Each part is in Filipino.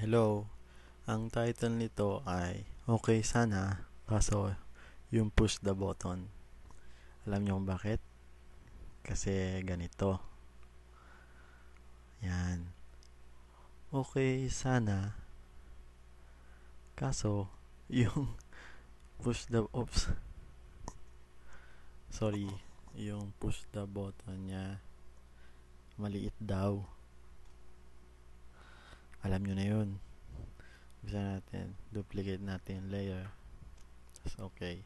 hello. Ang title nito ay Okay sana, kaso yung push the button. Alam niyo kung bakit? Kasi ganito. Yan. Okay sana, kaso yung push the oops. Sorry, yung push the button niya maliit daw. Alam nyo na yun. Bisa natin, duplicate natin yung layer. That's okay.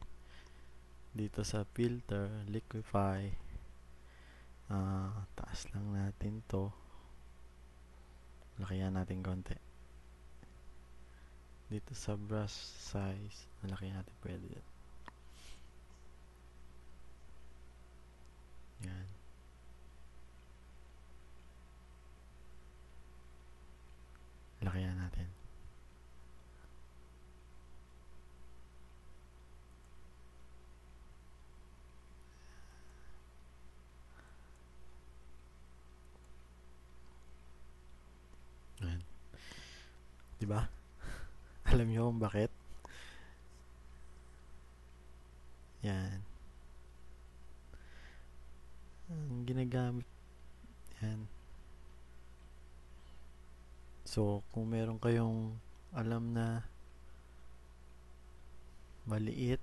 Dito sa filter, liquify. Uh, taas lang natin to. Lakihan natin konti. Dito sa brush size, malaki natin pwede. Yan. Lakihan natin. Ayan. Diba? Alam niyo kung bakit? Yan. Ang ginagamit yan. So, kung meron kayong alam na maliit,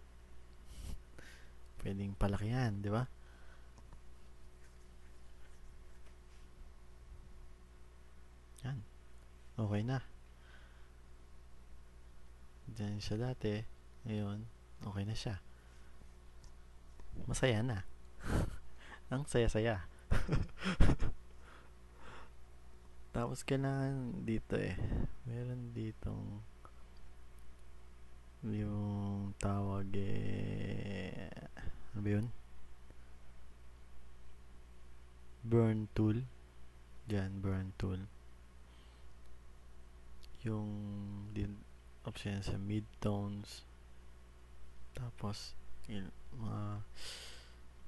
pwedeng palakihan, di ba? Yan. Okay na. Diyan siya dati. Ngayon, okay na siya. Masaya na. Ang saya-saya. Tapos kailangan dito eh. Meron ditong yung tawag eh ano ba yun? Burn tool. Diyan, burn tool. Yung din option sa mid-tones. Tapos il, mga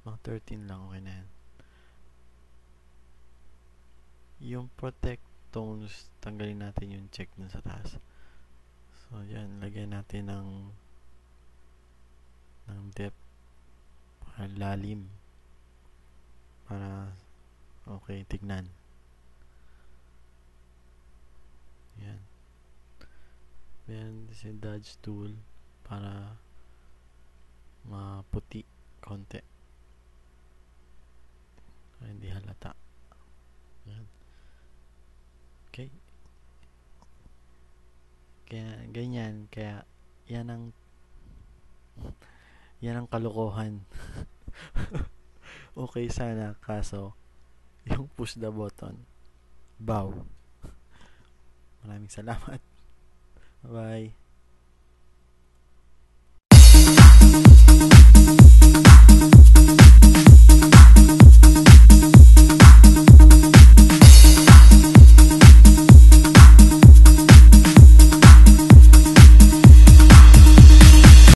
mga 13 lang okay na yan. Yung protect tones, tanggalin natin yung check dun sa taas. So, yan, lagyan natin ng ng depth para lalim para okay, tignan. Yan. Then, this is dodge tool para maputi konti. Para hindi halata. Yan. Okay. Kaya, ganyan. Kaya, yan ang yan ang kalokohan. okay sana, kaso, yung push the button. Bow. Maraming salamat. Bye.